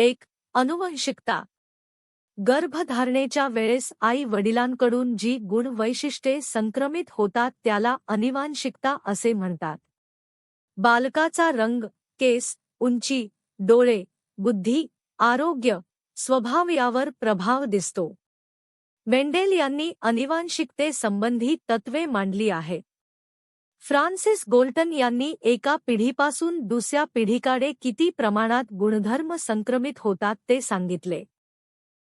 एक अनुवंशिकता. गर्भधारणेच्या वेळेस आई वडिलांकडून जी गुण वैशिष्ट्ये संक्रमित होतात त्याला अनिवांशिकता असे म्हणतात. बालकाचा रंग केस उंची डोळे बुद्धी आरोग्य स्वभाव यावर प्रभाव दिसतो. मेंडेल यांनी अनिवांशिकतेसंबंधी तत्वे मांडली आहेत. फ्रान्सिस गोल्टन यांनी एका पिढीपासून दुसऱ्या पिढीकडे किती प्रमाणात गुणधर्म संक्रमित होतात ते सांगितले.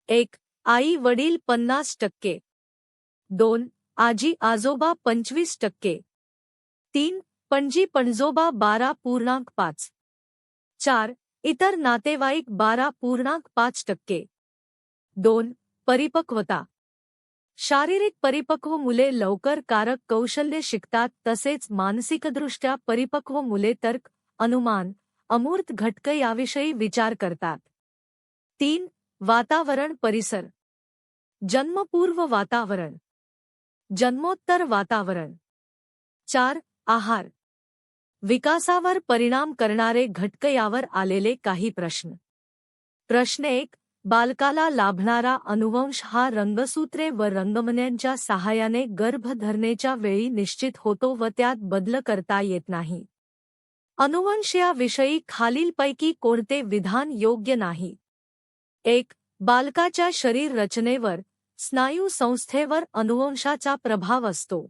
एक आई वडील पन्नास टक्के. दोन आजी आजोबा पंचवीस टक्के. तीन पणजी पणजोबा बारा पूर्णांक पाच. चार इतर नातेवाईक बारा पूर्णांक पाच टक्के. दोन परिपक्वता. शारीरिक परिपक्व मुले लवकर कारक कौशल्य शिकतात तसेच मानसिकदृष्ट्या परिपक्व मुले तर्क अनुमान अमूर्त घटक याविषयी विचार करतात. तीन वातावरण परिसर. जन्मपूर्व वातावरण. जन्मोत्तर वातावरण. चार आहार. विकासावर परिणाम करणारे घटक यावर आलेले काही प्रश्न. प्रश्न एक बालकाला लाभणारा अनुवंश हा रंगसूत्रे व रंगमन्यांच्या सहाय्याने गर्भधरणेच्या वेळी निश्चित होतो व त्यात बदल करता येत नाही. अनुवंश याविषयी खालीलपैकी कोणते विधान योग्य नाही? एक बालकाच्या शरीर रचनेवर स्नायू संस्थेवर अनुवंशाचा प्रभाव असतो.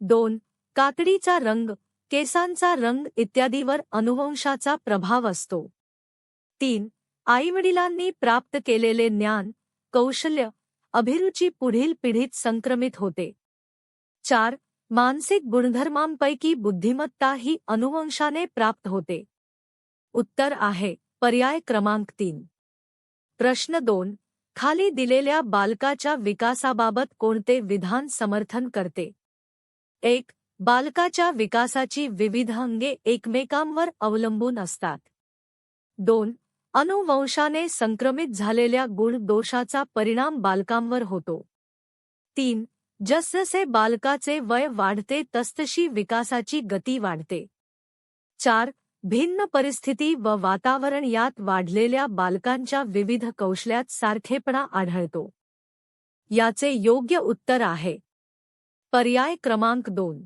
दोन काकडीचा रंग केसांचा रंग इत्यादीवर अनुवंशाचा प्रभाव असतो. तीन आईवडिलांनी प्राप्त केलेले ज्ञान कौशल्य अभिरुची पुढील पिढीत संक्रमित होते. चार मानसिक गुणधर्मांपैकी बुद्धिमत्ता ही अनुवंशाने प्राप्त होते. उत्तर आहे पर्याय क्रमांक तीन. प्रश्न दोन खाली दिलेल्या बालकाच्या विकासाबाबत कोणते विधान समर्थन करते? एक बालकाच्या विकासाची विविध अंगे एकमेकांवर अवलंबून असतात. दोन अनुवंशाने संक्रमित झालेल्या गुण दोषाचा परिणाम बालकांवर होतो. तीन जसजसे बालकाचे वय वाढते तसतशी विकासाची गती वाढते. चार भिन्न परिस्थिती व वातावरण यात वाढलेल्या बालकांच्या विविध कौशल्यात सारखेपणा आढळतो. याचे योग्य उत्तर आहे. पर्याय क्रमांक दोन.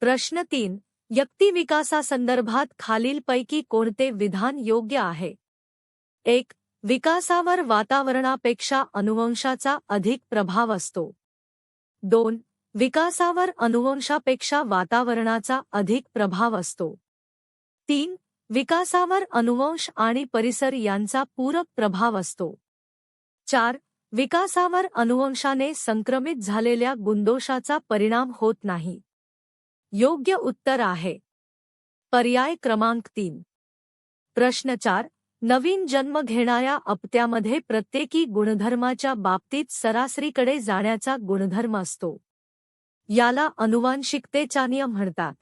प्रश्न तीन व्यक्तिविकासासंदर्भात खालीलपैकी कोणते विधान योग्य आहे? एक विकासावर वातावरणापेक्षा अनुवंशाचा अधिक प्रभाव असतो. दोन विकासावर अनुवंशापेक्षा वातावरणाचा अधिक प्रभाव असतो. तीन विकासावर अनुवंश आणि परिसर यांचा पूरक प्रभाव असतो. चार विकासावर अनुवंशाने संक्रमित झालेल्या गुंदोषाचा परिणाम होत नाही. योग्य उत्तर आहे. पर्याय क्रमांक तीन. प्रश्न चार नवीन जन्म घेणाऱ्या अपत्यामध्ये प्रत्येकी गुणधर्माच्या बाबतीत सरासरीकडे जाण्याचा गुणधर्म असतो. याला अनुवांशिकतेचा नियम म्हणतात.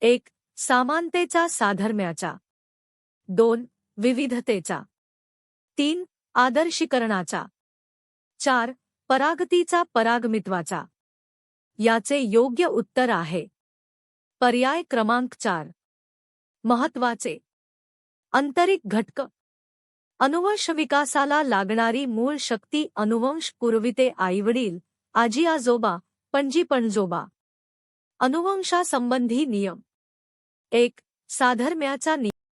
एक समानतेचा साधर्म्याचा. दोन विविधतेचा. तीन आदर्शीकरणाचा. चार परागतीचा परागमित्वाचा. याचे योग्य उत्तर आहे. पर्याय क्रमांक चार. महत्त्वाचे आंतरिक घटक. अनुवंश विकासाला लागणारी मूळ शक्ती अनुवंश पुरविते आईवडील आजी आजोबा पणजी पणजोबा. अनुवंशासंबंधी नियम. एक साधर्म्याचा नियम.